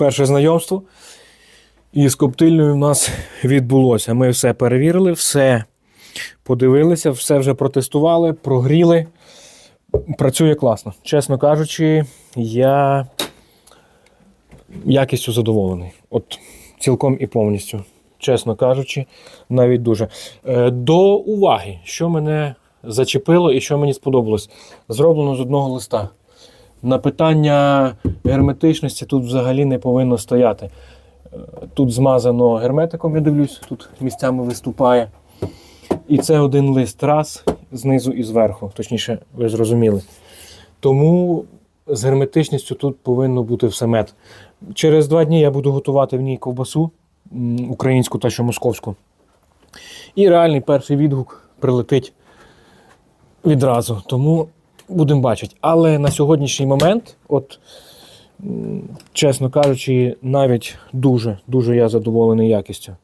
перше знайомство. І з коптильною в нас відбулося. Ми все перевірили, все подивилися, все вже протестували, прогріли. Працює класно. Чесно кажучи, я якістю задоволений. От цілком і повністю. Чесно кажучи, навіть дуже. Е, До уваги, що мене зачепило і що мені сподобалось. Зроблено з одного листа. На питання герметичності тут взагалі не повинно стояти. Е, Тут змазано герметиком, я дивлюсь, тут місцями виступає. І це один лист раз знизу і зверху. Точніше, ви зрозуміли. Тому з герметичністю тут повинно бути все мед. Через два дні я буду готувати в ній ковбасу українську та що московську. І реальний перший відгук прилетить відразу. Тому будемо бачити. Але на сьогоднішній момент, от, чесно кажучи, навіть дуже, дуже я задоволений якістю.